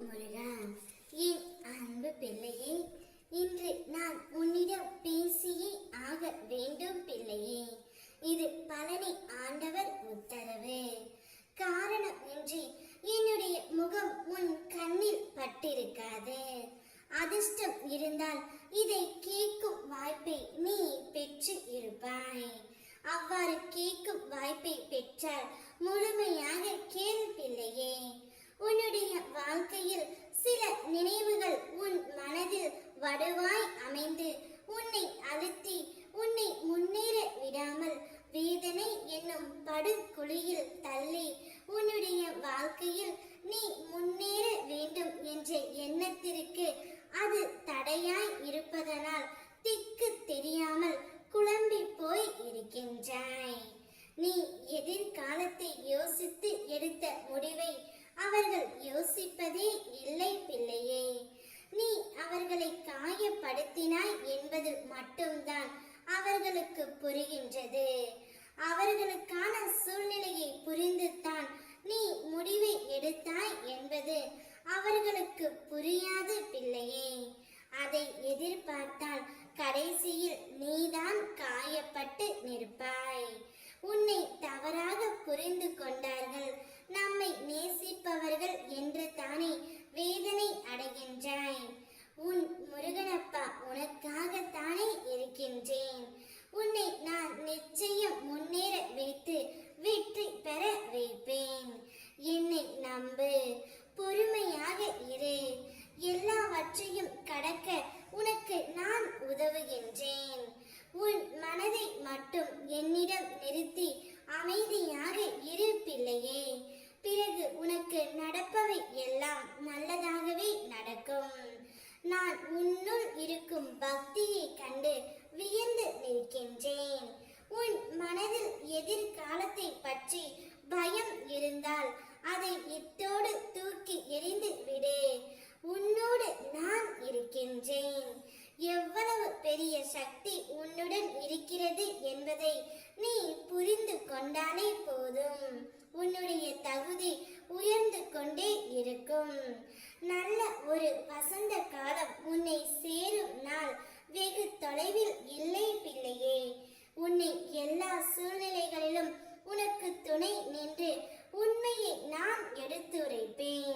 முருகா என் அன்பு பிள்ளையே இன்று நான் உன்னிடம் பேசியே ஆக வேண்டும் பிள்ளையே. இது பழனி ஆண்டவர் உத்தரவு. காரணம் இன்றி என்னுடைய முகம் உன் கண்ணில் பட்டிருக்காது. அதிர்ஷ்டம் இருந்தால் இதை கேட்கும் வாய்ப்பை நீ பெற்று இருப்பாய். அவ்வாறு கேட்கும் வாய்ப்பை பெற்றால் முழுமையாக கேள் பிள்ளையே. உன்னுடைய வாழ்க்கையில் சில நினைவுகள் உன் மனதில் வடுவாய் அமைந்து உன்னை அழுத்தி உன்னை முன்னேற விடாமல் வேதனை என்னும் படுகுழியில் தள்ளி உன்னுடைய வாழ்க்கையில் நீ முன்னேற வேண்டும் என்ற எண்ணத்திற்கு அது தடையாய் இருப்பதனால் திக்கு தெரியாமல் குழம்பி போய் இருக்கின்றாய் நீ எதிர்காலத்தை யோசித்து எடுத்த முடிவை அவர்கள் யோசிப்பதே இல்லை பிள்ளையே நீ அவர்களை காயப்படுத்தினாய் என்பது மட்டும்தான் அவர்களுக்கு புரிகின்றது. அவர்களுக்கான சூழ்நிலையை புரிந்துதான் நீ முடிவை எடுத்தாய் என்பது அவர்களுக்கு புரியாது பிள்ளையே. அதை எதிர்பார்த்தால் கடைசியில் நீதான் காயப்பட்டு நிற்பாய். உன்னை தவறாக புரிந்து மட்டும் என்னிடம் நிறுத்தி அமைதியாக இரு பிள்ளையே பிறகு உனக்கு நடப்பவை எல்லாம் நல்லதாகவே நடக்கும். நான் உன்னுள் இருக்கும் பக்தியை கண்டு வியந்து நிற்கின்றேன். உன் மனதில் எதிர்காலத்தை பற்றி பயம் இருந்தால் அதை இத்தோடு எல்லா சூழ்நிலைகளிலும் உனக்கு துணை நின்று உண்மையை நான் எடுத்துரைப்பேன்.